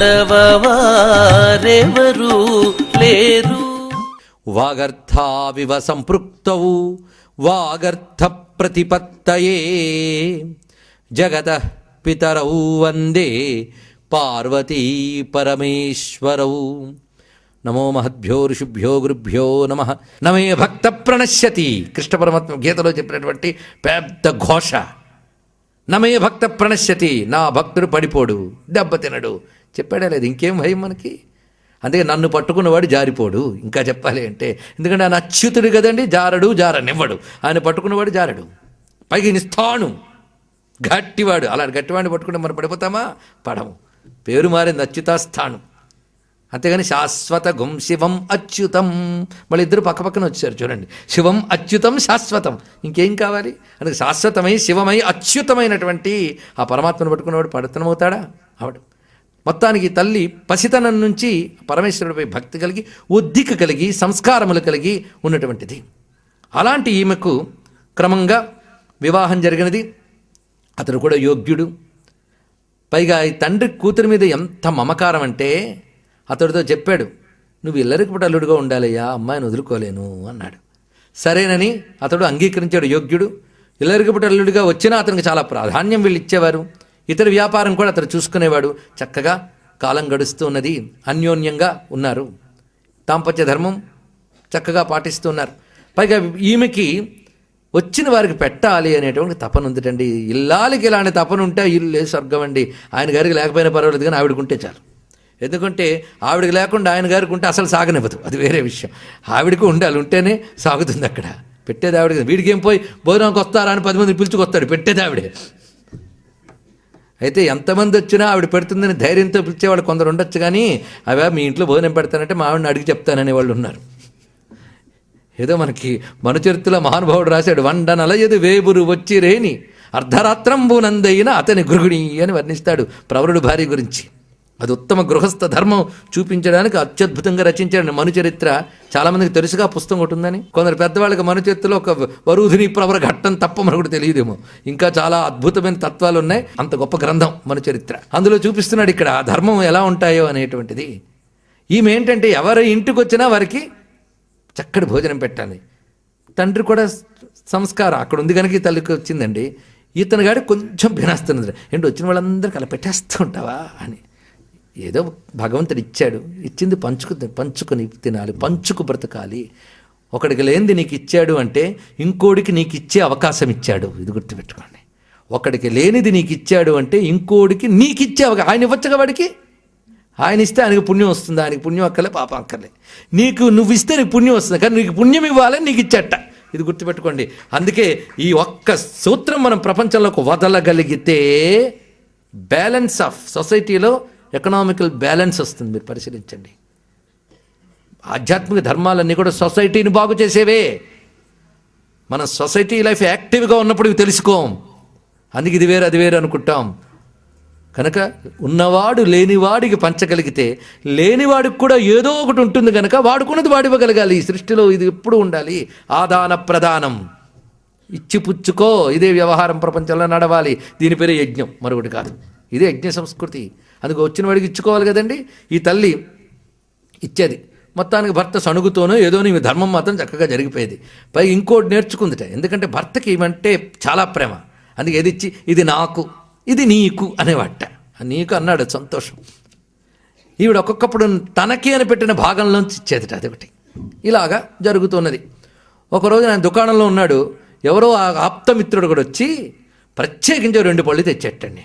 మూడవవారెవరు లేరు? వాగర్థావివ సంపృక్తవు వాగర్థ ప్రతిపత్తయే. జగత పితరౌ వందే పార్వతీ పరమేశ్వరౌ. నమో మహద్భ్యో ఋషిభ్యో గురుభ్యో నమ. నమే భక్త ప్రణశ్యతి. కృష్ణ పరమాత్మ గీతలో చెప్పినటువంటి పెద్ద ఘోష. నమే భక్త ప్రణశ్యతి నా భక్తుడు పడిపోడు దెబ్బతినడు చెప్పాడా లేదు ఇంకేం భయం మనకి? అందుకే నన్ను పట్టుకున్నవాడు జారిపోడు. ఇంకా చెప్పాలి అంటే ఎందుకంటే ఆయన అచ్యుతుడు కదండి జారడు జారనివ్వడు. ఆయన పట్టుకున్నవాడు జారడు. పైకి నిస్తాను. గట్టివాడు. అలాంటి గట్టివాడిని పట్టుకుంటే మనం పడిపోతామా? పడము. పేరు మారింది అచ్యుతాస్థానం. అంతేగాని శాశ్వత గుం శివం అచ్యుతం. మళ్ళీ ఇద్దరు పక్కపక్కన వచ్చారు చూడండి. శివం అచ్యుతం శాశ్వతం. ఇంకేం కావాలి? అందుకే శాశ్వతమై శివమై అచ్యుతమైనటువంటి ఆ పరమాత్మను పట్టుకున్నవాడు పడతనమవుతాడా? అవడు మొత్తానికి తల్లి పసితనం నుంచి పరమేశ్వరుడిపై భక్తి కలిగి ఉద్దిక కలిగి సంస్కారములు కలిగి ఉన్నటువంటిది. అలాంటి ఈమెకు క్రమంగా వివాహం జరిగినది. అతడు కూడా యోగ్యుడు. పైగా ఈ తండ్రి కూతురి మీద ఎంత మమకారం అంటే అతడితో చెప్పాడు నువ్వు ఇల్లరికి అల్లుడుగా ఉండాలయ్యా అమ్మాయిని వదులుకోలేను అన్నాడు. సరేనని అతడు అంగీకరించాడు యోగ్యుడు. ఇల్లరికి అల్లుడిగా వచ్చినా అతనికి చాలా ప్రాధాన్యం వీళ్ళు ఇచ్చేవారు. ఇతర వ్యాపారం కూడా అతడు చూసుకునేవాడు. చక్కగా కాలం గడుస్తూ ఉన్నది. అన్యోన్యంగా ఉన్నారు. దాంపత్య ధర్మం చక్కగా పాటిస్తున్నారు పైగా ఈమెకి వచ్చిన వారికి పెట్టాలి అనేటువంటి తపన ఉందిటండి. ఇల్లాలకి ఇలాంటి తపన ఉంటే ఆ ఇల్లు స్వర్గం అండి? ఆయన గారికి లేకపోయినా పర్వాలేదు కానీ ఆవిడకుంటే చాలు. ఎందుకంటే ఆవిడకి లేకుండా ఆయన గారికి ఉంటే అసలు సాగనివ్వదు. అది వేరే విషయం. ఆవిడకు ఉండాలి ఉంటేనే సాగుతుంది అక్కడ. పెట్టేది ఆవిడ వీడికి ఏం పోయి భోజనంకి వస్తారా అని పది మంది పిలుచుకొస్తాడు. పెట్టేది ఆవిడే. అయితే ఎంతమంది వచ్చినా ఆవిడ పెడుతుందని ధైర్యంతో పిలిచేవాళ్ళు కొందరు ఉండొచ్చు కానీ అవే మీ ఇంట్లో భోజనం పెడతానంటే మా ఆవిడని అడిగి చెప్తాననే వాళ్ళు ఉన్నారు. ఏదో మనకి మనుచరిత్రలో మహానుభావుడు రాశాడు వండనలయదు వేబురు వచ్చి రేని అర్ధరాత్రంబునందైన అతని గృహిణి అని వర్ణిస్తాడు ప్రవరుడు భార్య గురించి. అది ఉత్తమ గృహస్థ ధర్మం చూపించడానికి అత్యద్భుతంగా రచించాడు. మనుచరిత్ర చాలామందికి తెలుసుగా పుస్తకం ఒకటి ఉందని. కొందరు పెద్దవాళ్ళకి మనుచరిత్రలో ఒక వరుధిని ప్రవర ఘట్టం తప్ప మనకు తెలియదేమో. ఇంకా చాలా అద్భుతమైన తత్వాలు ఉన్నాయి. అంత గొప్ప గ్రంథం మనుచరిత్ర. అందులో చూపిస్తున్నాడు ఇక్కడ ధర్మం ఎలా ఉంటాయో అనేటువంటిది. ఈమె ఏంటంటే ఎవరి ఇంటికి వచ్చినా వారికి చక్కటి భోజనం పెట్టాలి. తండ్రి కూడా సంస్కారం. అక్కడ ఉంది కనుక తల్లికి వచ్చిందండి. ఇతను గాడి కొంచెం భినాస్తున్నది ఏంటి వచ్చిన వాళ్ళందరికీ అలా పెట్టేస్తూ ఉంటావా అని. ఏదో భగవంతుడు ఇచ్చాడు. ఇచ్చింది పంచుకు పంచుకొని తినాలి పంచుకు బ్రతకాలి. ఒకడికి లేనిది నీకు ఇచ్చాడు అంటే ఇంకోడికి నీకు ఇచ్చే అవకాశం ఇచ్చాడు. ఇది గుర్తుపెట్టుకోండి. ఒకడికి లేనిది నీకు ఇచ్చాడు అంటే ఇంకోడికి నీకు ఇచ్చే అవకాశం ఆయన ఇవ్వచ్చుగా వాడికి? ఆయన ఇస్తే ఆయనకు పుణ్యం వస్తుంది? ఆయనకి పుణ్యం అక్కర్లే పాపం అక్కర్లే. నీకు నువ్వు ఇస్తే నీకు పుణ్యం వస్తుంది కానీ నీకు పుణ్యం ఇవ్వాలని నీకు ఇచ్చట. ఇది గుర్తుపెట్టుకోండి. అందుకే ఈ ఒక్క సూత్రం మనం ప్రపంచంలోకి వదలగలిగితే బ్యాలెన్స్ ఆఫ్ సొసైటీలో ఎకనామికల్ బ్యాలెన్స్ వస్తుంది మీరు పరిశీలించండి. ఆధ్యాత్మిక ధర్మాలన్నీ కూడా సొసైటీని బాగు చేసేవే. మన సొసైటీ లైఫ్ యాక్టివ్గా ఉన్నప్పుడు ఇవి తెలుసుకోం. అందుకే ఇది వేరు అది వేరు అనుకుంటాం. కనుక ఉన్నవాడు లేనివాడికి పంచగలిగితే లేనివాడికి కూడా ఏదో ఒకటి ఉంటుంది కనుక వాడుకున్నది వాడివ్వగలగాలి. ఈ సృష్టిలో ఇది ఎప్పుడు ఉండాలి? ఆదాన ప్రదానం. ఇచ్చి పుచ్చుకో ఇదే వ్యవహారం ప్రపంచంలో నడవాలి. దీని పేరే యజ్ఞం మరొకటి కాదు. ఇదే యజ్ఞ సంస్కృతి. అందుకు వచ్చిన వాడికి ఇచ్చుకోవాలి కదండి? ఈ తల్లి ఇచ్చేది. మొత్తానికి భర్త సణుగుతోనో ఏదో నీ ధర్మం మాత్రం చక్కగా జరిగిపోయేది. పై ఇంకోటి నేర్చుకుందిట. ఎందుకంటే భర్తకి ఇవంటే చాలా ప్రేమ. అందుకే ఏది ఇచ్చి ఇది నాకు ఇది నీకు అనేవాట నీకు అన్నాడు సంతోషం. ఈవిడ ఒక్కొక్కప్పుడు తనకి అని పెట్టిన భాగంలోంచి ఇచ్చేదిట అదొకటి. ఇలాగా జరుగుతున్నది. ఒకరోజు ఆయన దుకాణంలో ఉన్నాడు. ఎవరో ఆ ఆప్తమిత్రుడు కూడా వచ్చి ప్రత్యేకించి రెండు పళ్ళు తెచ్చేటండి.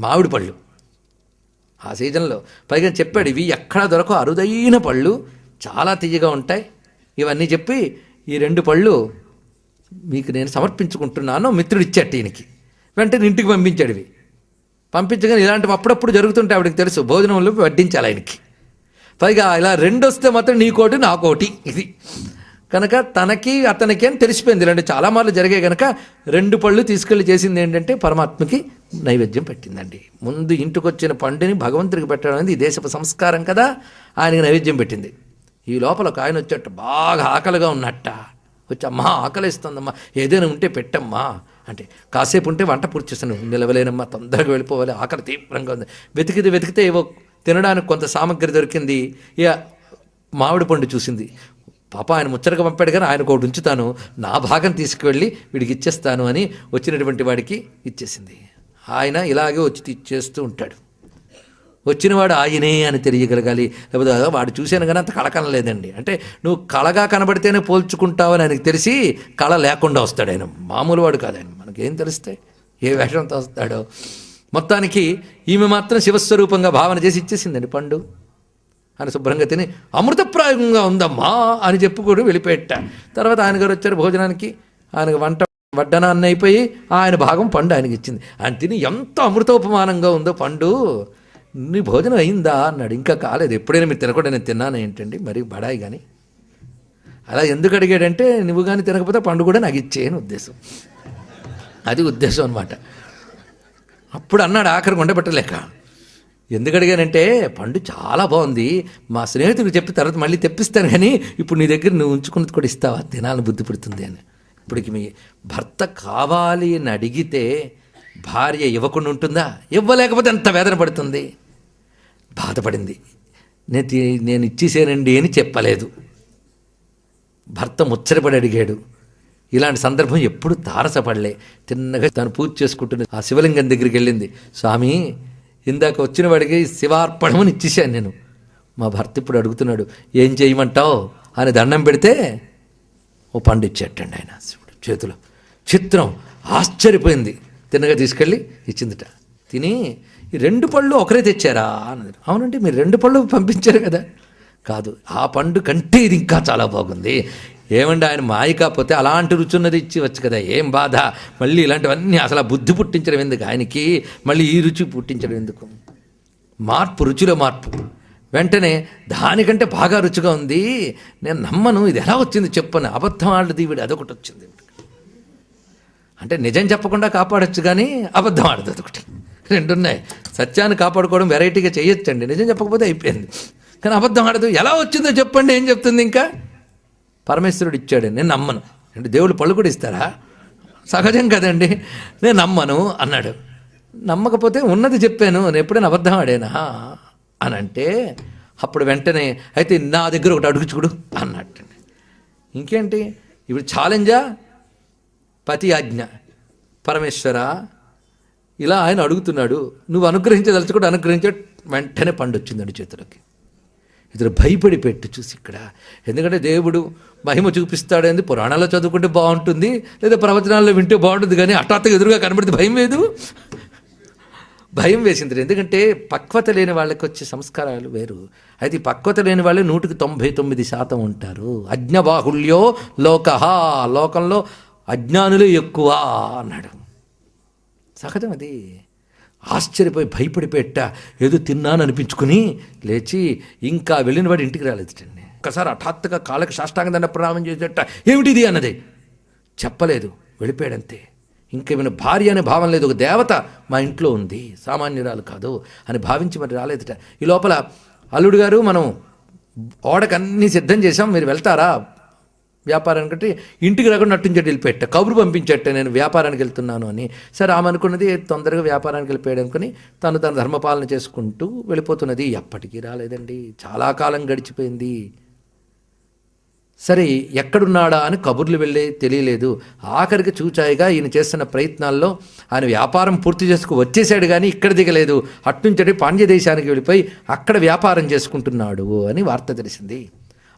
మామిడి పళ్ళు. ఆ సీజన్లో పైగా చెప్పాడు ఇవి ఎక్కడ దొరకవు అరుదైన పళ్ళు చాలా తీయగా ఉంటాయి. ఇవన్నీ చెప్పి ఈ రెండు పళ్ళు మీకు నేను సమర్పించుకుంటున్నాను మిత్రుడు ఇచ్చాడు ఈయనకి. వెంటనే ఇంటికి పంపించాడు ఇవి. పంపించగానే ఇలాంటివి అప్పుడప్పుడు జరుగుతుంటే ఆవిడకి తెలుసు. భోజనంలో వడ్డించాలి ఆయనకి. పైగా ఇలా రెండు వస్తే మాత్రం నీకోటి నాకోటి ఇది కనుక తనకి అతనికి అని తెలిసిపోయింది. ఇలాంటి చాలా మార్లు జరిగాయి కనుక రెండు పళ్ళు తీసుకెళ్ళి చేసింది ఏంటంటే పరమాత్మకి నైవేద్యం పెట్టిందండి. ముందు ఇంటికి వచ్చిన పండుని భగవంతుడికి పెట్టడం అనేది ఈ దేశపు సంస్కారం కదా ఆయనకి నైవేద్యం పెట్టింది. ఈ లోపల ఒక ఆయన వచ్చేట బాగా ఆకలిగా ఉన్నట్ట. వచ్చి అమ్మా ఆకలిస్తుందమ్మా ఏదైనా ఉంటే పెట్టమ్మా అంటే కాసేపు ఉంటే వంట పూర్తి చేస్తాను నిలవలేనమ్మా తొందరగా వెళ్ళిపోవాలి ఆకలి తీవ్రంగా ఉంది. వెతికితే వెతికితే ఏవో తినడానికి కొంత సామగ్రి దొరికింది. ఇక మామిడి పండు చూసింది. పాప ఆయన ముచ్చటగా పంపాడు కానీ ఆయన ఒకటి ఉంచుతాను. నా భాగం తీసుకువెళ్ళి వీడికి ఇచ్చేస్తాను అని వచ్చినటువంటి వాడికి ఇచ్చేసింది. ఆయన ఇలాగే వచ్చి ఇచ్చేస్తూ ఉంటాడు. వచ్చినవాడు ఆయనే అని తెలియగలగాలి. లేకపోతే వాడు చూశాను కానీ అంత కళ లేదండి. అంటే నువ్వు కళగా కనబడితేనే పోల్చుకుంటావని ఆయనకు తెలిసి కళ లేకుండా వస్తాడు ఆయన. మామూలు వాడు కాదు ఆయన. మనకేం తెలుస్తాయి? ఏ వేషంతో వస్తాడో. మొత్తానికి ఈమె మాత్రం శివస్వరూపంగా భావన చేసి ఇచ్చేసిందండి పండు. అని శుభ్రంగా తిని అమృతప్రాయంగా ఉందమ్మా అని చెప్పుకొని వెళ్ళిపెట్ట తర్వాత ఆయన గారు వచ్చారు భోజనానికి. ఆయనకు వంట వడ్డనాన్ని అయిపోయి ఆయన భాగం పండు ఆయనకి ఇచ్చింది. ఆయన తిని ఎంత అమృతోపమానంగా ఉందో పండు. నీ భోజనం అయిందా? అన్నాడు. ఇంకా కాలేదు. ఎప్పుడైనా మీరు తినకుండా నేను తిన్నాను. ఏంటండి? మరి బడాయి కానీ అలా ఎందుకు అడిగాడంటే నువ్వు కానీ తినకపోతే పండు కూడా నాకు ఇచ్చేయని ఉద్దేశం. అది ఉద్దేశం అనమాట అప్పుడు అన్నాడు ఆఖరి పెట్టలేక. ఎందుకు అడిగానంటే పండు చాలా బాగుంది. మా స్నేహితుడికి చెప్పి తర్వాత మళ్ళీ తెప్పిస్తాను కానీ ఇప్పుడు నీ దగ్గర నువ్వు ఉంచుకున్నది కూడా ఇస్తావా? తినాలని బుద్ధి పుడుతుంది అని. ఇప్పటికి మీ భర్త కావాలి అని అడిగితే భార్య ఇవ్వకుండా ఉంటుందా? ఇవ్వలేకపోతే ఎంత వేదన పడుతుంది. బాధపడింది. నేను నేను ఇచ్చేసానండి అని చెప్పలేదు. భర్త ముచ్చటపడి అడిగాడు. ఇలాంటి సందర్భం ఎప్పుడు తారసపడలే. తిన్నగా తను పూజ చేసుకుంటున్న ఆ శివలింగం దగ్గరికి వెళ్ళింది. స్వామి ఇందాక వచ్చిన వాడికి శివార్పణమని ఇచ్చేసాను నేను. మా భర్త ఇప్పుడు అడుగుతున్నాడు ఏం చేయమంటావు? అని దండం పెడితే ఓ పండు ఇచ్చేటండి ఆయన శివుడు చేతిలో. చిత్రం ఆశ్చర్యపోయింది. తిన్నగా తీసుకెళ్ళి ఇచ్చిందిట. తిని ఈ రెండు పళ్ళు ఒకరే తెచ్చారా? అన్నది. అవునండి మీరు రెండు పళ్ళు పంపించారు కదా. కాదు ఆ పండు కంటే ఇది ఇంకా చాలా బాగుంది. ఏమండి ఆయన మాయ కాకపోతే అలాంటి రుచి ఉన్నది ఇచ్చివచ్చు కదా ఏం బాధ? మళ్ళీ ఇలాంటివన్నీ అసలు బుద్ధి పుట్టించడం ఎందుకు? ఆయనకి మళ్ళీ ఈ రుచి పుట్టించడం ఎందుకు? మార్పు రుచిలో మార్పు. వెంటనే దానికంటే బాగా రుచిగా ఉంది. నేను నమ్మను ఇది ఎలా వచ్చింది చెప్పను అబద్ధం ఆడది వీడు అదొకటి వచ్చింది. అంటే నిజం చెప్పకుండా కాపాడొచ్చు కానీ అబద్ధం ఆడదు అదొకటి. రెండు ఉన్నాయి. సత్యాన్ని కాపాడుకోవడం వెరైటీగా చేయొచ్చండి. నిజం చెప్పకపోతే అయిపోయింది. కానీ అబద్ధం ఆడదు. ఎలా వచ్చిందో చెప్పండి ఏం చెప్తుంది ఇంకా? పరమేశ్వరుడు ఇచ్చాడు నేను నమ్మను. అంటే దేవుడు పళ్ళు కూడా ఇస్తారా? సహజం కదండి. నేను నమ్మను అన్నాడు. నమ్మకపోతే ఉన్నది చెప్పాను నేను ఎప్పుడైనా అబద్ధం ఆడేనా? అని అంటే అప్పుడు వెంటనే అయితే నా దగ్గర ఒకటి అడుగుచుకుడు అన్నట్టు. ఇంకేంటి? ఇప్పుడు ఛాలెంజా? పతి ఆజ్ఞ. పరమేశ్వర ఇలా ఆయన అడుగుతున్నాడు నువ్వు అనుగ్రహించదలుచుకుంటే అనుగ్రహించే వెంటనే పండు వచ్చిందండి చేతులకి. ఇతడు భయపడి పెట్టు చూసి ఇక్కడ. ఎందుకంటే దేవుడు మహిమ చూపిస్తాడని పురాణాల్లో చదువుకుంటే బాగుంటుంది లేదా ప్రవచనాల్లో వింటే బాగుంటుంది కానీ హఠాత్తుగా ఎదురుగా కనబడితే భయం లేదు భయం వేసింది. ఎందుకంటే పక్వత లేని వాళ్ళకి వచ్చే సంస్కారాలు వేరు. అయితే పక్వత లేని వాళ్ళు నూటికి తొంభై తొమ్మిది శాతం ఉంటారు. అజ్ఞబాహుళ్యో లోక లోకంలో అజ్ఞానులే ఎక్కువ అన్నాడు. సహజం అది. ఆశ్చర్యపోయి భయపడిపెట్ట ఏదో తిన్నాను అనిపించుకుని లేచి ఇంకా వెళ్ళిన వాడు ఇంటికి రాలేదుటండి. ఒక్కసారి హఠాత్తుగా కాళ్ళకి సాష్టాంగ దండ ప్రణామం చేసేట ఏమిటిది అన్నది? చెప్పలేదు వెళ్ళిపోయాడంతే. ఇంకేమైనా భార్య అనే భావం లేదు ఒక దేవత మా ఇంట్లో ఉంది సామాన్యురాలు కాదు అని భావించి మరి రాలేదుట. ఈ లోపల అల్లుడు గారు మనం ఓడకన్నీ సిద్ధం చేసాం మీరు వెళ్తారా? వ్యాపారానికి అంటే ఇంటికి రాకుండా నట్టుంచేటి వెళ్ళిపెట్ట కబురు పంపించేట నేను వ్యాపారానికి వెళ్తున్నాను అని. సరే ఆమె అనుకున్నది తొందరగా వ్యాపారానికి వెళ్ళిపోయాడు అనుకుని తను తన ధర్మపాలన చేసుకుంటూ వెళ్ళిపోతున్నది. ఎప్పటికీ రాలేదండి. చాలా కాలం గడిచిపోయింది. సరే ఎక్కడున్నాడా అని కబుర్లు వెళ్ళే తెలియలేదు. ఆఖరికి చూచాయిగా ఈయన చేస్తున్న ప్రయత్నాల్లో ఆయన వ్యాపారం పూర్తి చేసుకు వచ్చేసాడు కానీ ఇక్కడ దిగలేదు. అట్నుంచడి పాండ్య దేశానికి వెళ్ళిపోయి అక్కడ వ్యాపారం చేసుకుంటున్నాడు అని వార్త తెలిసింది.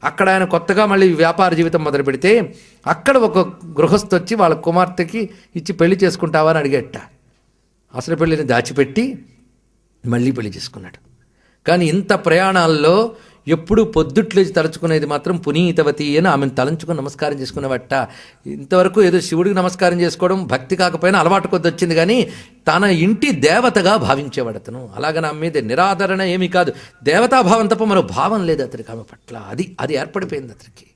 అక్కడ ఆయన కొత్తగా మళ్ళీ వ్యాపార జీవితం మొదలు పెడితే అక్కడ ఒక గృహస్థు వచ్చి వాళ్ళ కుమార్తెకి ఇచ్చి పెళ్ళి చేసుకుంటావా అని అడిగేట. అసలు పెళ్ళిని దాచిపెట్టి మళ్ళీ పెళ్ళి చేసుకున్నాడు. కానీ ఇంత ప్రయాణాల్లో ఎప్పుడు పొద్దుట్లేచి తలుచుకునేది మాత్రం పునీతవతి అని ఆమెను తలంచుకుని నమస్కారం చేసుకునేవట ఇంతవరకు ఏదో శివుడికి నమస్కారం చేసుకోవడం భక్తి కాకపోయినా అలవాటు కొద్ది వచ్చింది కానీ తన ఇంటి దేవతగా భావించేవాడు అతను. అలాగ నా మీద నిరాదరణ ఏమీ కాదు. దేవతాభావం తప్ప మరో భావం లేదు అతనికి ఆమె పట్ల. అది అది ఏర్పడిపోయింది అతనికి.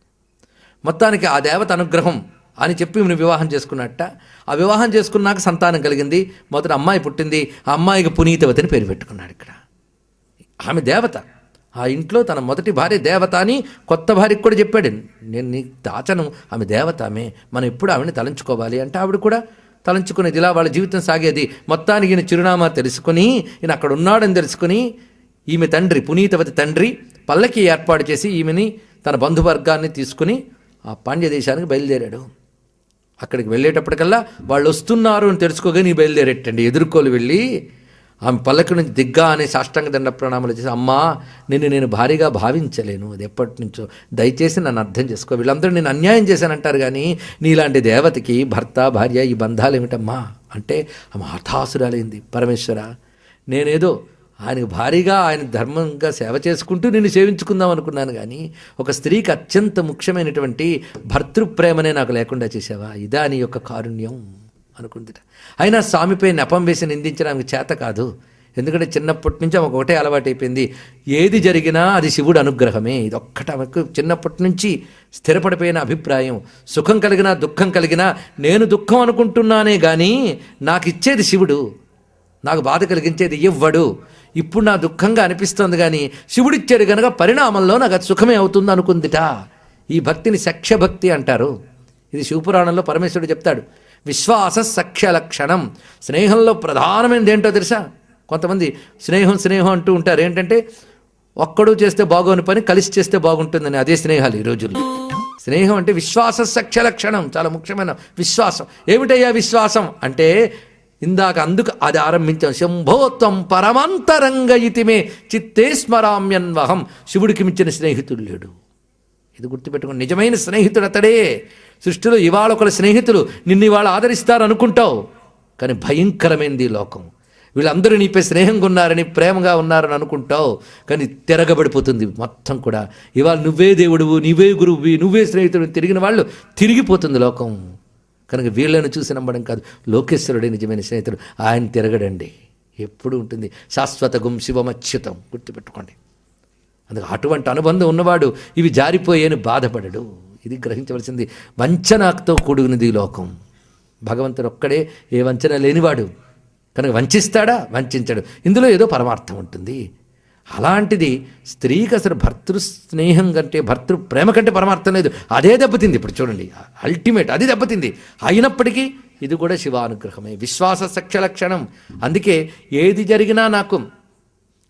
మొత్తానికి ఆ దేవత అనుగ్రహం అని చెప్పి నేను వివాహం చేసుకున్నట్ట. ఆ వివాహం చేసుకున్నాక సంతానం కలిగింది. మొదట అమ్మాయి పుట్టింది. ఆ అమ్మాయికి పునీతవతిని పేరు పెట్టుకున్నాడు ఇక్కడ. ఆమె దేవత. ఆ ఇంట్లో తన మొదటి భార్య దేవత అని కొత్త భార్యకు కూడా చెప్పాడు. నేను నీకు దాచను ఆమె దేవత ఆమె మనం ఎప్పుడు ఆవిడని తలంచుకోవాలి అంటే ఆవిడ కూడా తలంచుకునేది. ఇలా వాళ్ళ జీవితం సాగేది. మొత్తానికి ఈయన చిరునామా తెలుసుకుని ఈయన అక్కడ ఉన్నాడని తెలుసుకుని ఈమె తండ్రి పునీతవతి తండ్రి పల్లకి ఏర్పాటు చేసి ఈమెని తన బంధువర్గాన్ని తీసుకుని ఆ పాండ్య దేశానికి బయలుదేరాడు. అక్కడికి వెళ్ళేటప్పటికల్లా వాళ్ళు వస్తున్నారు అని తెలుసుకోగానే బయలుదేరేటండి. ఎదుర్కోలు వెళ్ళి ఆమె పల్లకి నుంచి దిగ్గా అనే సాష్టాంగ దండ ప్రణామాలు చేసి అమ్మా నిన్ను నేను భారీగా భావించలేను. అది ఎప్పటి నుంచో దయచేసి నన్ను అర్థం చేసుకో. వీళ్ళందరూ నేను అన్యాయం చేశానంటారు కానీ నీలాంటి దేవతకి భర్త భార్య ఈ బంధాలు ఏమిటమ్మా? అంటే ఆమె హఠాసురాలైంది. పరమేశ్వర నేనేదో ఆయనకు భారీగా ఆయన ధర్మంగా సేవ చేసుకుంటూ నిన్ను సేవించుకుందాం అనుకున్నాను కానీ ఒక స్త్రీకి అత్యంత ముఖ్యమైనటువంటి భర్తృప్రేమనే నాకు లేకుండా చేసావా ఇదా నీ యొక్క కారుణ్యం. అనుకుందిట. అయినా స్వామిపై నెపం వేసి నిందించడానికి చేత కాదు. ఎందుకంటే చిన్నప్పటి నుంచి ఆమెకు ఒకటే అలవాటు అయిపోయింది. ఏది జరిగినా అది శివుడు అనుగ్రహమే. ఇది ఒక్కట ఆమెకు చిన్నప్పటి నుంచి స్థిరపడిపోయిన అభిప్రాయం. సుఖం కలిగినా దుఃఖం కలిగినా నేను దుఃఖం అనుకుంటున్నానే కానీ నాకు ఇచ్చేది శివుడు. నాకు బాధ కలిగించేది ఇవ్వడు. ఇప్పుడు నా దుఃఖంగా అనిపిస్తుంది కానీ శివుడిచ్చాడు కనుక పరిణామంలో నాకు అది సుఖమే అవుతుంది అనుకుందిట. ఈ భక్తిని సఖ్యభక్తి అంటారు. ఇది శివపురాణంలో పరమేశ్వరుడు చెప్తాడు. విశ్వాస సఖ్య లక్షణం స్నేహంలో ప్రధానమైనది ఏంటో తెలుసా? కొంతమంది స్నేహం స్నేహం అంటూ ఉంటారు. ఏంటంటే ఒక్కడు చేస్తే బాగోని పని కలిసి చేస్తే బాగుంటుందని అదే స్నేహాలు ఈ రోజుల్లో. స్నేహం అంటే విశ్వాస సఖ్య లక్షణం చాలా ముఖ్యమైన విశ్వాసం. ఏమిటయ్యా విశ్వాసం? అంటే ఇందాక అందుకు అది ఆరంభించాం. శంభోత్వం పరమంతరంగ ఇతిమే చిత్తే స్మరామ్యన్వహం. శివుడికి మించిన స్నేహితుడు లేడు. ఇది గుర్తుపెట్టుకుని నిజమైన స్నేహితుడు అతడే సృష్టిలో ఇవాళ ఒకరి స్నేహితులు నిన్ను ఇవాళ ఆదరిస్తారు అనుకుంటావు కానీ భయంకరమైనది ఈ లోకం. వీళ్ళందరూ నీపై స్నేహంగా ఉన్నారని ప్రేమగా ఉన్నారని అనుకుంటావు. కానీ తిరగబడిపోతుంది మొత్తం కూడా. ఇవాళ నువ్వే దేవుడువు నువ్వే గురువువి నువ్వే స్నేహితుడు తిరిగిన వాళ్ళు తిరిగిపోతుంది లోకం. కనుక వీళ్ళని చూసి నమ్మడం కాదు. లోకేశ్వరుడే నిజమైన స్నేహితుడు. ఆయన తిరగడండి. ఎప్పుడు ఉంటుంది? శాశ్వత గుం శివమచ్యుతం. గుర్తుపెట్టుకోండి. అందుకు అటువంటి అనుబంధం ఉన్నవాడు ఇవి జారిపోయేని బాధపడడు. ఇది గ్రహించవలసింది. వంచనతో కూడినది ఈ లోకం. భగవంతుడు ఒక్కడే ఏ వంచన లేనివాడు. కనుక వంచిస్తాడా? వంచడు ఇందులో ఏదో పరమార్థం ఉంటుంది. అలాంటిది స్త్రీకి అసలు భర్తృ స్నేహం కంటే భర్తృ ప్రేమ కంటే పరమార్థం లేదు. అదే దెబ్బతింది. ఇప్పుడు చూడండి. అల్టిమేట్ అది దెబ్బతింది. అయినప్పటికీ ఇది కూడా శివానుగ్రహమే. విశ్వాస సఖ్య లక్షణం. అందుకే ఏది జరిగినా నాకు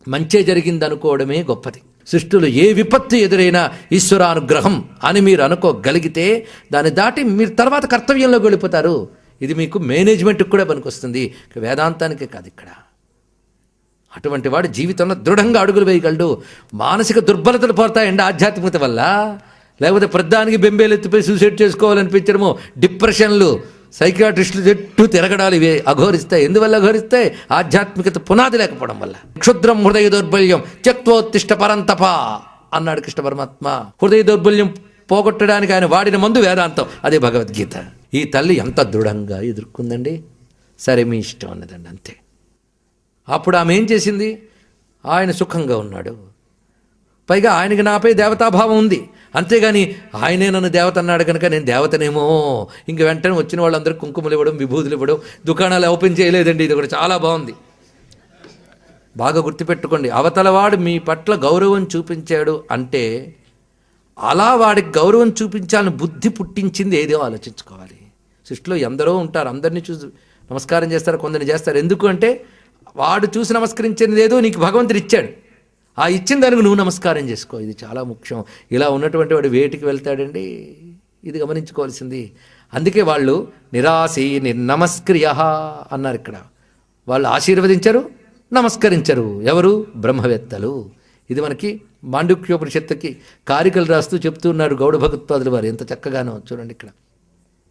మంచే జరిగింది అనుకోవడమే గొప్పది. సృష్టిలో ఏ విపత్తు ఎదురైనా ఈశ్వరానుగ్రహం అని మీరు అనుకోగలిగితే దాన్ని దాటి మీరు తర్వాత కర్తవ్యంలోకి వెళ్ళిపోతారు. ఇది మీకు మేనేజ్మెంట్కి కూడా పనికొస్తుంది. వేదాంతానికే కాదు ఇక్కడ. అటువంటి వాడు జీవితంలో దృఢంగా అడుగులు వేయగలడు. మానసిక దుర్బలతలు పోతాయండి ఆధ్యాత్మికత వల్ల. లేకపోతే ప్రధానికి బెంబేలెత్తిపోయి సూసైడ్ చేసుకోవాలనిపించడము డిప్రెషన్లు సైకియాట్రిస్టులు చెట్టు తిరగడాలు ఇవే అఘోరిస్తాయి. ఎందువల్ల అఘోరిస్తాయి? ఆధ్యాత్మికత పునాది లేకపోవడం వల్ల. క్షుద్రం హృదయ దౌర్బల్యం చక్వోత్తిష్ట పరంతప అన్నాడు కృష్ణ పరమాత్మ. హృదయ దౌర్బల్యం పోగొట్టడానికి ఆయన వాడిన మందు వేదాంతం. అదే భగవద్గీత. ఈ తల్లి ఎంత దృఢంగా ఎదుర్కొందండి? సరే మీ ఇష్టం అన్నదండి అంతే. అప్పుడు ఆమె ఏం చేసింది? ఆయన సుఖంగా ఉన్నాడు. పైగా ఆయనకి నాపై దేవతాభావం ఉంది. అంతేగాని ఆయనే నన్ను దేవత అన్నాడు కనుక నేను దేవతనేమో. ఇంక వెంటనే వచ్చిన వాళ్ళందరూ కుంకుమలు ఇవ్వడం విభూతులు ఇవ్వడం దుకాణాలు ఓపెన్ చేయలేదండి. ఇది కూడా చాలా బాగుంది. బాగా గుర్తుపెట్టుకోండి. అవతలవాడు మీ పట్ల గౌరవం చూపించాడు అంటే అలా వాడికి గౌరవం చూపించాలని బుద్ధి పుట్టించింది ఏదో ఆలోచించుకోవాలి. సృష్టిలో ఎందరో ఉంటారు. అందరినీ చూసి నమస్కారం చేస్తారు కొందరిని చేస్తారు. ఎందుకు అంటే వాడు చూసి నమస్కరించింది ఏదో నీకు భగవంతుడు ఇచ్చాడు. ఆ ఇచ్చిన దానికి నువ్వు నమస్కారం చేసుకో. ఇది చాలా ముఖ్యం. ఇలా ఉన్నటువంటి వాడు వేటికి వెళ్తాడండి? ఇది గమనించుకోవాల్సింది. అందుకే వాళ్ళు నిరాశి నిర్నమస్క్రియ అన్నారు ఇక్కడ. వాళ్ళు ఆశీర్వదించరు నమస్కరించరు. ఎవరు? బ్రహ్మవేత్తలు. ఇది మనకి మాండుక్యోపనిషత్తుకి కారికలు రాస్తూ చెప్తూ ఉన్నారు గౌడ భగత్పాదులు వారు. ఎంత చక్కగానో చూడండి ఇక్కడ.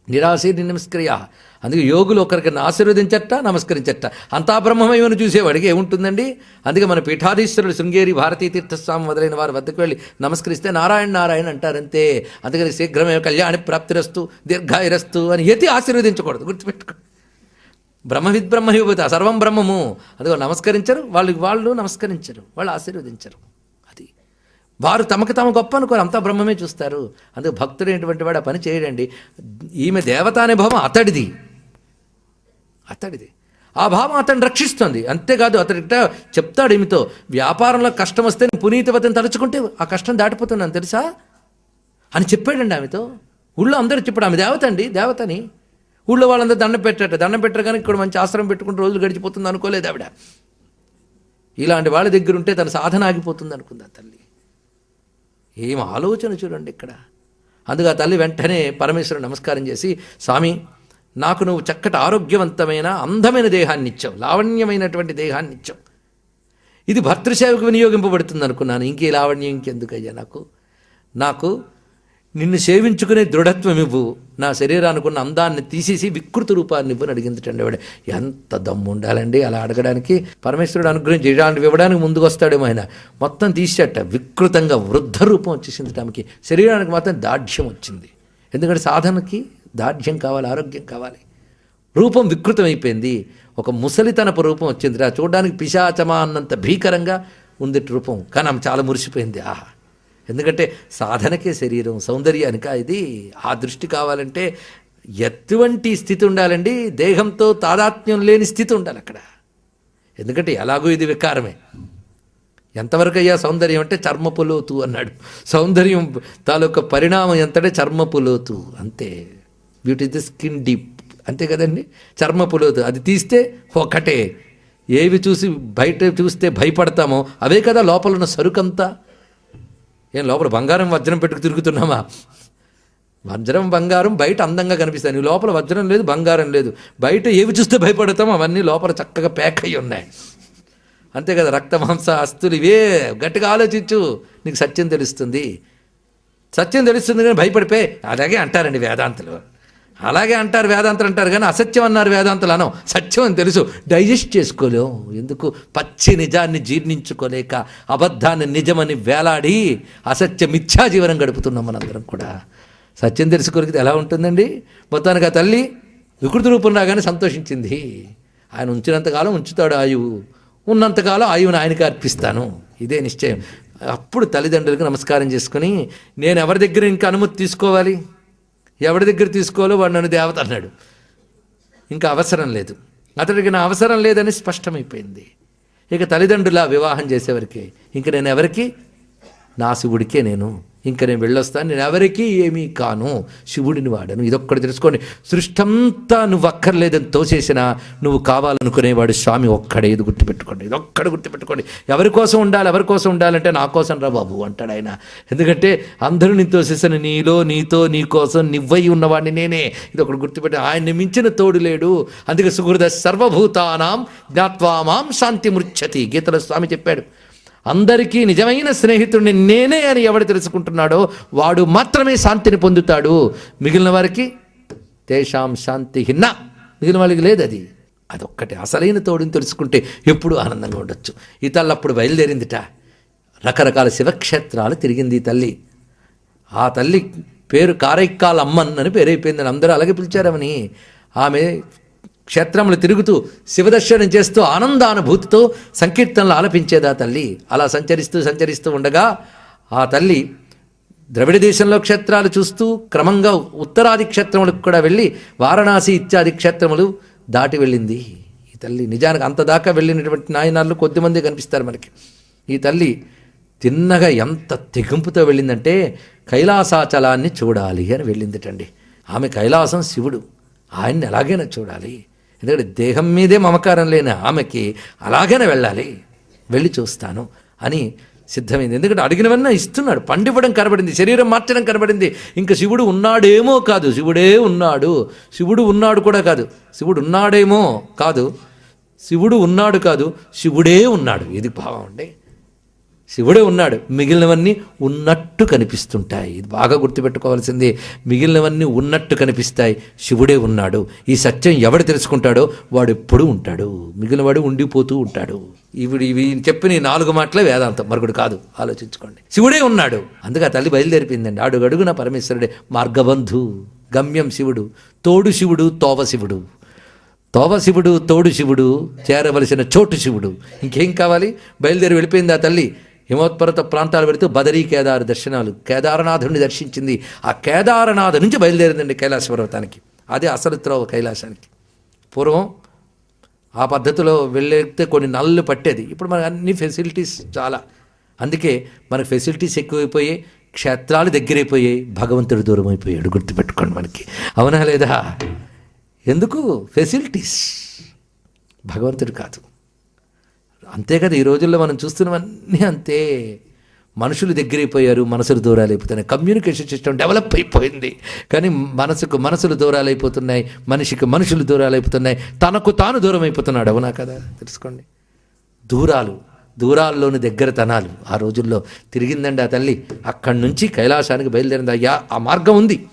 నిరాశి నిర్నమస్క్రియ అందుకే యోగులు ఒకరికి ఆశీర్వదించట నమస్కరించట. అంతా బ్రహ్మమయమని చూసేవాడికి ఏముంటుందండి? అందుకే మన పీఠాధీశ్వరుడు శృంగేరి భారతీ తీర్థస్వామి మొదలైన వారి వద్దకు వెళ్ళి నమస్కరిస్తే నారాయణ నారాయణ అంటారంతే. అందుకని శీఘ్రమే కళ్యాణి ప్రాప్తిరస్తు దీర్ఘాయురస్తు అని ఎతి ఆశీర్వదించకూడదు. గుర్తుపెట్టుకో బ్రహ్మవిద్ బ్రహ్మవిభూత సర్వం బ్రహ్మము. అందుకో నమస్కరించరు వాళ్ళు వాళ్ళు నమస్కరించరు వాళ్ళు ఆశీర్వదించరు. అది. వారు తమకు తాము గొప్ప అనుకోరు అంతా బ్రహ్మమే చూస్తారు. అందుకు భక్తుడు ఏంటువంటి వాడు ఆ పని చేయడండి. ఈమె దేవత అనే అతడిది. అతడిది. ఆ భావం అతన్ని రక్షిస్తుంది. అంతేకాదు అతడిట చెప్తాడు ఏమితో? వ్యాపారంలో కష్టం వస్తే నేను పునీతవతిని తలుచుకుంటే ఆ కష్టం దాటిపోతున్నాను తెలుసా? అని చెప్పాడండి ఆమెతో. ఊళ్ళో అందరూ చెప్పాడు ఆమె దేవత అండి దేవతని. ఊళ్ళో వాళ్ళందరూ దండం పెట్టాట దండం పెట్టరు కానీ ఇక్కడ మంచి ఆశ్రమం పెట్టుకుంటూ రోజులు గడిచిపోతుంది అనుకోలేదు ఆవిడ. ఇలాంటి వాళ్ళ దగ్గర ఉంటే తన సాధన ఆగిపోతుంది అనుకుందా తల్లి. ఏం ఆలోచన చూడండి ఇక్కడ. అందుకు ఆ తల్లి వెంటనే పరమేశ్వరుడు నమస్కారం చేసి స్వామి నాకు నువ్వు చక్కటి ఆరోగ్యవంతమైన అందమైన దేహాన్ని ఇచ్చావు. లావణ్యమైనటువంటి దేహాన్ని ఇచ్చావు. ఇది భర్తృసేవకు వినియోగింపబడుతుంది అనుకున్నాను ఇంకే లావణ్యం ఇంకెందుకయ్యా నాకు? నాకు నిన్ను సేవించుకునే దృఢత్వం ఇవ్వు. నా శరీరానికి ఉన్న అందాన్ని తీసేసి వికృత రూపాన్ని ఇవ్వని అడిగిందటండి ఆవిడ ఎంత దమ్ము ఉండాలండి అలా అడగడానికి? పరమేశ్వరుడు అనుగ్రహం చేయడానికి ఇవ్వడానికి ముందుకు వస్తాడేమో ఆయన. మొత్తం తీసేట. వికృతంగా వృద్ధ రూపం వచ్చేసింది ఆమెకి. శరీరానికి మాత్రం దాఢ్యం వచ్చింది. ఎందుకంటే సాధనకి దార్ఢ్యం కావాలి ఆరోగ్యం కావాలి. రూపం వికృతమైపోయింది. ఒక ముసలితనపు రూపం వచ్చింది రా చూడడానికి పిశాచమా అన్నంత భీకరంగా ఉంది రూపం. కానీ ఆమె చాలా మురిసిపోయింది. ఆహా. ఎందుకంటే సాధనకే శరీరం సౌందర్యానిక ఇది? ఆ దృష్టి కావాలంటే ఎటువంటి స్థితి ఉండాలండి? దేహంతో తాదాత్మ్యం లేని స్థితి ఉండాలి అక్కడ. ఎందుకంటే ఎలాగో ఇది వికారమే. ఎంతవరకు అయ్యా సౌందర్యం అంటే చర్మపులోతు అన్నాడు. సౌందర్యం తాలూకా పరిణామం ఎంతటే చర్మపులోతు అంతే. బ్యూటీ ద స్కిన్ డీప్ అంతే కదండి? చర్మపు లోతు అది తీస్తే ఒకటే ఏవి చూసి బయట చూస్తే భయపడతామో అవే కదా లోపల ఉన్న సరుకంతా. ఏం లోపల బంగారం వజ్రం పెట్టుకు తిరుగుతున్నామా? వజ్రం బంగారం బయట అందంగా కనిపిస్తాయి. లోపల వజ్రం లేదు బంగారం లేదు. బయట ఏవి చూస్తే భయపడతామో అవన్నీ లోపల చక్కగా ప్యాక్ అయి ఉన్నాయి. అంతే కదా రక్త మాంస అస్తులు ఇవే. గట్టిగా ఆలోచించు. నీకు సత్యం తెలుస్తుంది. సత్యం తెలుస్తుంది కానీ భయపడిపోయి. అలాగే అంటారండి వేదాంతులు. అలాగే అంటారు వేదాంతులు అంటారు కానీ అసత్యం అన్నారు వేదాంతులు అనం సత్యం అని తెలుసు. డైజెస్ట్ చేసుకోలేం ఎందుకు? పచ్చి నిజాన్ని జీర్ణించుకోలేక అబద్ధాన్ని నిజమని వేలాడి అసత్య మిథ్యా జీవనం గడుపుతున్నాం మనందరం కూడా. సత్యం తెలుసుకోగలిగితే ఎలా ఉంటుందండి? మొత్తానికి ఆ తల్లి వికృతి రూపం రాగానే సంతోషించింది. ఆయన ఉంచినంతకాలం ఉంచుతాడు ఆయువు ఉన్నంతకాలం ఆయువుని ఆయనకి అర్పిస్తాను. ఇదే నిశ్చయం. అప్పుడు తల్లిదండ్రులకు నమస్కారం చేసుకుని నేను ఎవరి దగ్గర ఇంకా అనుమతి తీసుకోవాలి? ఎవరి దగ్గర తీసుకోవాలో వాడు నన్ను దేవత అన్నాడు. ఇంకా అవసరం లేదు. అతడికి నా అవసరం లేదని స్పష్టమైపోయింది. ఇక తల్లిదండ్రుల వివాహం చేసేవరికి ఇంక నేను ఎవరికి? నా శివుడికే నేను. ఇంక నేను వెళ్ళొస్తాను నేను ఎవరికీ ఏమీ కాను. శివుడిని వాడను. ఇదొక్కటి తెలుసుకోండి. సృష్టంతా నువ్వు అక్కర్లేదని తోసేసినా నువ్వు కావాలనుకునేవాడు స్వామి ఒక్కడే. ఇది గుర్తుపెట్టుకోండి. ఇది ఒక్కడ గుర్తుపెట్టుకోండి. ఎవరి కోసం ఉండాలి ఎవరి కోసం ఉండాలంటే నా కోసం రా బాబు అంటాడు ఆయన. ఎందుకంటే అందరూ నీ తోసేసిన నీలో నీతో నీ కోసం నివ్వై ఉన్నవాడిని నేనే. ఇది ఒకటి గుర్తుపెట్టి. ఆయన్ని మించిన తోడు లేడు. అందుకే సుహృద సర్వభూతానాం జ్ఞాత్వామాం శాంతి మృచ్చతి గీతలో స్వామి చెప్పాడు. అందరికీ నిజమైన స్నేహితుడిని నేనే అని ఎవడు తెలుసుకుంటున్నాడో వాడు మాత్రమే శాంతిని పొందుతాడు. మిగిలిన వారికి తేషాం శాంతి హిన్న. మిగిలిన వాళ్ళకి లేదు అది. అదొక్కటి అసలైన తోడుని తెలుసుకుంటే ఎప్పుడు ఆనందంగా ఉండొచ్చు. ఈ తల్లి అప్పుడు బయలుదేరిందిట. రకరకాల శివక్షేత్రాలు తిరిగింది ఈ తల్లి. ఆ తల్లి పేరు కారైక్కాల అమ్మన్ అని పేరైపోయిందని అందరూ అలాగే పిలిచారమని ఆమె క్షేత్రములు తిరుగుతూ శివదర్శనం చేస్తూ ఆనందానుభూతితో సంకీర్తనలు ఆలపించేదా తల్లి? అలా సంచరిస్తూ సంచరిస్తూ ఉండగా ఆ తల్లి ద్రవిడ దేశంలో క్షేత్రాలు చూస్తూ క్రమంగా ఉత్తరాది క్షేత్రములకు కూడా వెళ్ళి వారణాసి ఇత్యాది క్షేత్రములు దాటి వెళ్ళింది. ఈ తల్లి నిజానికి అంత దాకా వెళ్ళినటువంటి నాయనాళ్ళు కొద్దిమంది కనిపిస్తారు మనకి. ఈ తల్లి తిన్నగా ఎంత తెగింపుతో వెళ్ళిందంటే కైలాసాచలాన్ని చూడాలి అని వెళ్ళిందిటండి. ఆమె కైలాసం శివుడు. ఆయన్ని ఎలాగైనా చూడాలి. ఎందుకంటే దేహం మీదే మమకారం లేని ఆమెకి అలాగనే వెళ్ళాలి. వెళ్ళి చూస్తాను అని సిద్ధమైంది. ఎందుకంటే అడిగినవన్నీ ఇస్తున్నాడు. పండివ్వడం కనబడింది. శరీరం మార్చడం కనబడింది. ఇంకా శివుడు ఉన్నాడేమో కాదు. శివుడే ఉన్నాడు. శివుడు ఉన్నాడు కూడా కాదు. శివుడు ఉన్నాడేమో కాదు. శివుడు ఉన్నాడు కాదు. శివుడే ఉన్నాడు. ఇది భావం అండి. శివుడే ఉన్నాడు. మిగిలినవన్నీ ఉన్నట్టు కనిపిస్తుంటాయి. ఇది బాగా గుర్తుపెట్టుకోవాల్సింది. మిగిలినవన్నీ ఉన్నట్టు కనిపిస్తాయి. శివుడే ఉన్నాడు. ఈ సత్యం ఎవడు తెలుసుకుంటాడో వాడు ఎప్పుడూ ఉంటాడు. మిగిలినవాడు ఉండిపోతూ ఉంటాడు. ఇవి ఇవి చెప్పిన ఈ నాలుగు మాటలే వేదాంతం. మరొకటి కాదు. ఆలోచించుకోండి. శివుడే ఉన్నాడు. అందుకే తల్లి బయలుదేరిపోయిందండి. అడుగడుగున పరమేశ్వరుడే మార్గబంధు గమ్యం శివుడు తోడు శివుడు తోవ శివుడు. తోవ శివుడు తోడు శివుడు చేరవలసిన చోటు శివుడు. ఇంకేం కావాలి? బయలుదేరి వెళ్ళిపోయింది ఆ తల్లి. హిమోత్పర్వత ప్రాంతాలు పెడుతూ బదరీ కేదార దర్శనాలు. కేదారనాథుడిని దర్శించింది. ఆ కేదారనాథ నుంచి బయలుదేరిందండి కైలాస పర్వతానికి. అదే అసలు త్రోవ కైలాసానికి. పూర్వం ఆ పద్ధతిలో వెళ్ళితే కొన్ని నల్లు పట్టేది. ఇప్పుడు మనకు అన్ని ఫెసిలిటీస్ చాలా. అందుకే మనకు ఫెసిలిటీస్ ఎక్కువైపోయాయి క్షేత్రాలు దగ్గరైపోయాయి. భగవంతుడు దూరం అయిపోయాడు. గుర్తుపెట్టుకోండి మనకి. అవునా లేదా? ఎందుకు? ఫెసిలిటీస్ భగవంతుడు కాదు. అంతే కదా ఈ రోజుల్లో మనం చూస్తున్నవన్నీ అంతే. మనుషులు దగ్గరైపోయారు మనసులు దూరాలు అయిపోతున్నాయి కమ్యూనికేషన్ సిస్టమ్ డెవలప్ అయిపోయింది. కానీ మనసుకు మనసులు దూరాలు అయిపోతున్నాయి మనిషికి మనుషులు దూరాలు అయిపోతున్నాయి తనకు తాను దూరం అయిపోతున్నాడు అవునా కదా? తెలుసుకోండి. దూరాలు దూరాల్లోని దగ్గరతనాలు ఆ రోజుల్లో తిరిగిందండి ఆ తల్లి. అక్కడి నుంచి కైలాసానికి బయలుదేరింది. అయ్యా ఆ మార్గం ఉంది.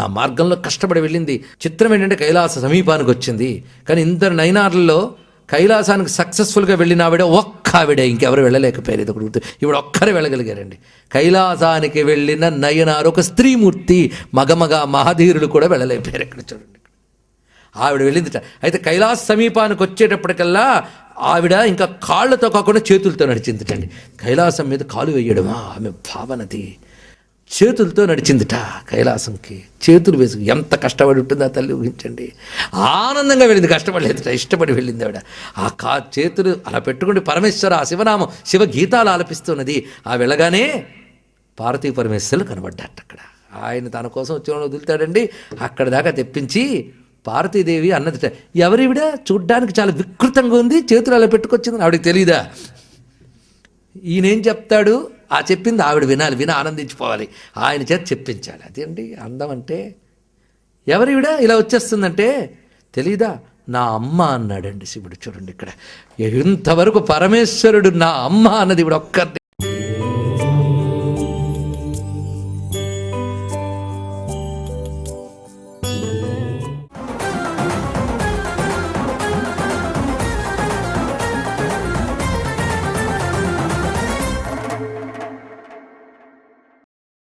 ఆ మార్గంలో కష్టపడి వెళ్ళింది. చిత్రం ఏంటంటే కైలాస సమీపానికి వచ్చింది. కానీ ఇందరు నైనార్లలో కైలాసానికి సక్సెస్ఫుల్గా వెళ్ళిన ఆవిడ ఒక్క ఆవిడ ఇంకెవరు వెళ్ళలేకపోయారు. ఇది ఒకటి గుర్తు. ఇవిడ ఒక్కరే వెళ్ళగలిగారండి. కైలాసానికి వెళ్ళిన నయనారు ఒక స్త్రీమూర్తి మగమగ మహాధీరులు కూడా వెళ్ళలేకపోయారు ఇక్కడ చూడండి. ఆవిడ వెళ్ళిందిట. అయితే కైలాస సమీపానికి వచ్చేటప్పటికల్లా ఆవిడ ఇంకా కాళ్ళతో కాకుండా చేతులతో నడిచిందిటండి. కైలాసం మీద కాలు వేయడమా? ఆమె భావనది. చేతులతో నడిచిందిట కైలాసంకి. చేతులు వేసుకు ఎంత కష్టపడి ఉంటుందో ఆ తల్లి ఊహించండి. ఆనందంగా వెళ్ళింది కష్టపడలేదుట ఇష్టపడి వెళ్ళింది ఆవిడ. ఆ కా చేతులు అలా పెట్టుకుంటే పరమేశ్వర ఆ శివనామం శివ గీతాలు ఆలపిస్తున్నది. ఆ వెళ్ళగానే పార్వతీ పరమేశ్వరులు కనబడ్డాట అక్కడ. ఆయన తన కోసం వచ్చిన వదులుతాడండి. అక్కడ దాకా తెప్పించి పార్వతీదేవి అన్నదిట ఎవరివిడ? చూడ్డానికి చాలా వికృతంగా ఉంది చేతులు అలా పెట్టుకొచ్చింది ఆవిడకి తెలియదా ఈయనేం చెప్తాడు? ఆ చెప్పింది ఆవిడ వినాలి విన ఆనందించిపోవాలి. ఆయన చేత చెప్పించాలి. అదేంటి? అందం అంటే ఎవరివిడ ఇలా వచ్చేస్తుందంటే తెలీదా? నా అమ్మ అన్నాడండి శివుడు. చూడండి ఇక్కడ. ఇంతవరకు పరమేశ్వరుడు నా అమ్మ అన్నది ఇప్పుడు ఒక్కరిని